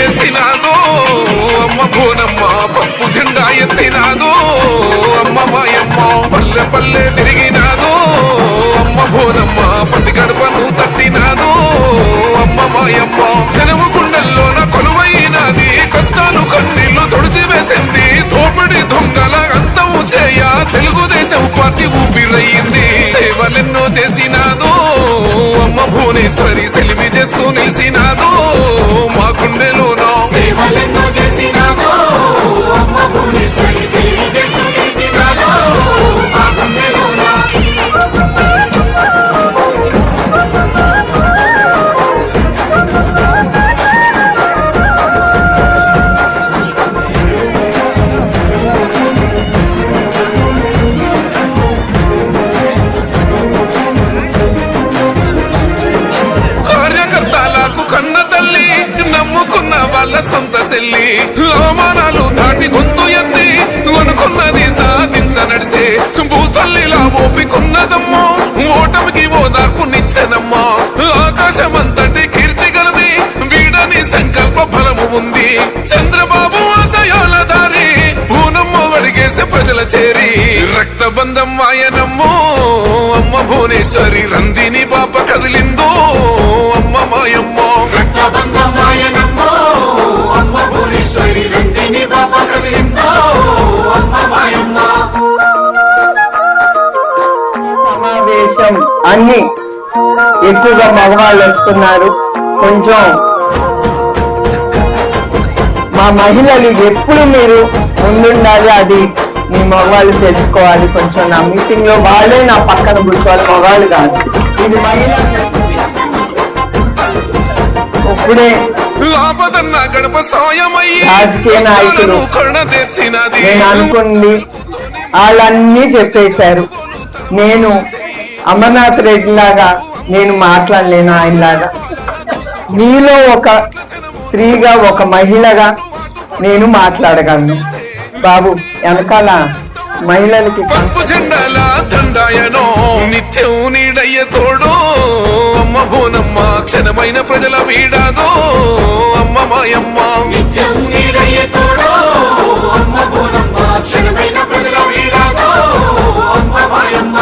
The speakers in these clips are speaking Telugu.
పరిగెసినాదో అమ్మ బోనమ్మ పసుపు జెండా ఎత్తినాదో అమ్మ మాయమ్మ పల్లె పల్లె తిరిగినాదో అమ్మ బోనమ్మ పది గడపను తట్టినాదో అమ్మ మాయమ్మ శనము నా కొలువైనది కష్టాలు కన్నీళ్ళు తొడిచివేసింది తోపిడి దొంగల అంతము చేయ తెలుగుదేశం పార్టీ ఊపిరయ్యింది. సేవలెన్నో చేసినాదో అమ్మ భువనేశ్వరి సెలిమి చేస్తూ సొంత అవమానాలు దాటి గొంతు ఎత్తి అనుకున్నది సాధించ నడిసే భూతల్లిలా ఓపికున్నదమ్మో ఓటమికి ఓదార్పు నిచ్చెనమ్మా ఆకాశం అంతటి కీర్తి గలది వీడని సంకల్ప ఫలము ఉంది. చంద్రబాబు ఆశయాల దారి పూనమ్మ అడిగేసే ప్రజల చేరి. రక్తబంధం మాయనమ్మో అమ్మ భువనేశ్వరి రందిని పాప కదిలిందో అమ్మ మాయమ్మో. రక్తబంధమాయనమ్మో అమ్మ భువనేశ్వరి రందిని అమ్మ మాయమ్మ. సమావేశం అన్ని ఎక్కువగా మగవాళ్ళు వస్తున్నారు. కొంచెం మా మహిళలు ఎప్పుడు మీరు ముందుండాలి అది మీ మగవాళ్ళు తెలుసుకోవాలి. కొంచెం నా మీటింగ్లో వాళ్ళే నా పక్కన కూర్చోవాలి. మగవాళ్ళు కాదు. ఇది మహిళ ఇప్పుడే ఆపదన్న గడప రాజకీయ నాయకులు. నేను అనుకుంది వాళ్ళన్నీ చెప్పేశారు. నేను అమర్నాథ్ రెడ్డి లాగా నేను మాట్లాడలేను ఆయనలాగా. మీలో ఒక స్త్రీగా ఒక మహిళగా నేను మాట్లాడగలను. బాబు వెనకాల మహిళలకి పసుపు జెండాల దండాయనో నిత్యం నీడయ్య తోడు అమ్మ బోనమ్మ క్షణమైన ప్రజల వీడాదో. మాయమ్మ నిత్యం నీడయ్య తోడో అమ్మ క్షణమైన ప్రజల వీడాదో అమ్మ మాయమ్మ.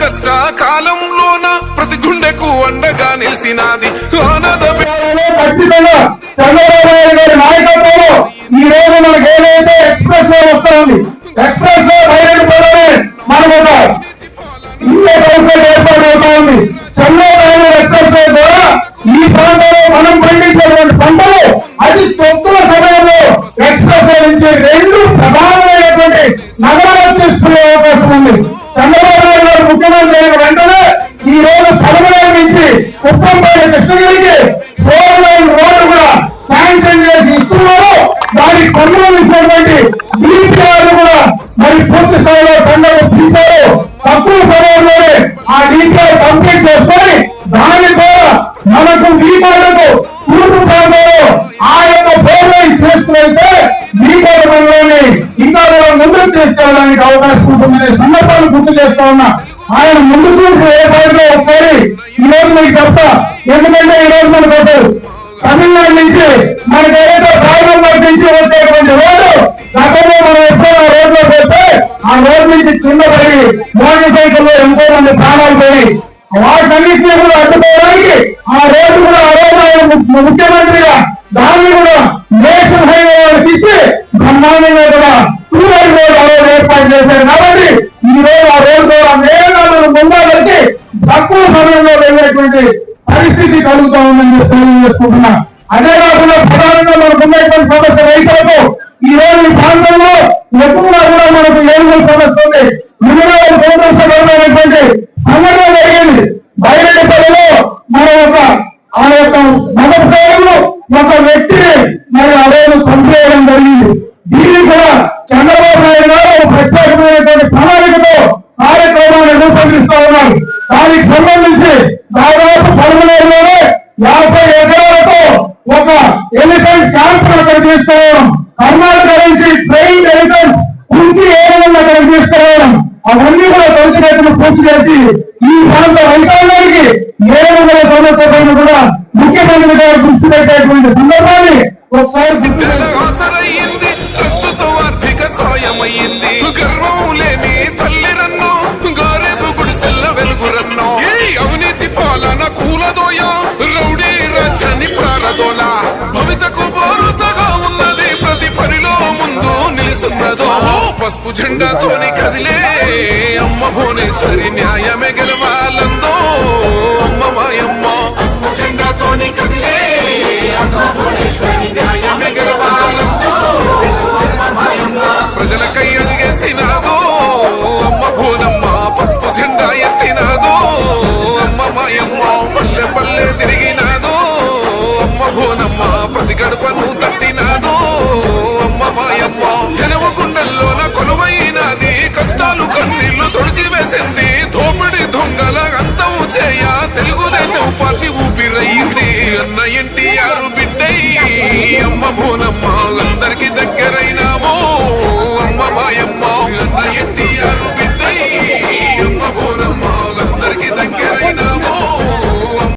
కష్ట అండగా నిలిచినది. ఖచ్చితంగా చంద్రబాబు నాయుడు గారి నాయకత్వంలో ఈ రోజు మనకి ఏదైతే ఎక్స్ప్రెస్ వే వస్తా ఉంది ఎక్స్ప్రెస్ దాని దానికి కొనుగోలు ఇచ్చినటువంటి డిపిఆర్ కూడా మరి పూర్తి స్థాయిలో టెండర్ తీశారు. తక్కువ సమయంలోనే ఆ డిపిఆర్ కంప్లీట్ చేసుకొని దాని ద్వారా మనకు దీపాలకు తూర్పు ప్రాంతంలో ఆ యొక్క ఫోర్ లైన్ చేసుకువైతే దీపాల మనలోని ఇంకా కూడా ముందుకు తీసుకెళ్ళడానికి అవకాశం ఉంటుందనే సందర్భాన్ని గుర్తు చేస్తా ఉన్నా. ఆయన ముందు చూసి ఏ పాయింట్లో ఒకసారి ఈ రోజు మీకు చెప్తా. ఎందుకంటే ఈ రోజు మనకు పడి మోటార్ సైకిల్లో ఎంతో మంది ప్రాణాలు పోయి వాటన్నింటినీ కూడా అడ్డుకోవడానికి ఆ రోడ్డు కూడా ఆ రోజు ఆయన ముఖ్యమంత్రిగా దాన్ని కూడా నేషనల్ హైవే వాళ్ళకి ఇచ్చి బ్రహ్మాండంగా కూడా టూ లైన్ రోడ్ ఆ రోజు ఏర్పాటు చేశారు. కాబట్టి ఈ రోజు ఆ రోడ్డు కూడా మేఘాలను ముందా వచ్చి తక్కువ సమయంలో వెళ్ళేటువంటి పరిస్థితి కలుగుతా ఉందని చెప్పి తెలియజేసుకుంటున్నా. అదే కాకుండా ప్రధానంగా మనకు ఉన్నటువంటి సమస్య రైతులకు జరిగింది బయలుదేరిలో మన ఒక ఆ యొక్క మత ప్రేమలు ఒక వ్యక్తిని మరి అదేను రోజు చంపేయడం జరిగింది. దీన్ని కూడా చంద్రబాబు నాయుడు గారు ఒక ప్రత్యేకమైనటువంటి ప్రణాళికతో కార్యక్రమాన్ని రూపొందిస్తూ ఉన్నారు. దానికి సంబంధించి దాదాపు పదమూడులోనే యాభై ఎకరాలతో ఒక ఎలిఫెంట్ క్యాంప్ అక్కడ తీసుకురావడం కర్ణాటక నుంచి ట్రైన్ ఎలిఫెంట్ కుంటి ఏరియల్ అక్కడ తీసుకురావడం అవన్నీ కూడా తొలచినట్లు పూర్తి చేసి ఈ ప్రాంత రైతాంగానికి ఏడు వందల సమస్య పైన కూడా ముఖ్యమంత్రి గారు దృష్టి పెట్టేటువంటి సందర్భాన్ని ఒకసారి గుర్తు పసుపు జెండాతోని కదిలే అమ్మ భువనేశ్వరి న్యాయమే గెలవాలందో. అమ్మ మాయమ్మ. పసుపు జెండాతోని కదిలే అమ్మ ఎన్టీఆర్ బిడ్డై అమ్మ పోనమ్మ అందరికి దగ్గరైన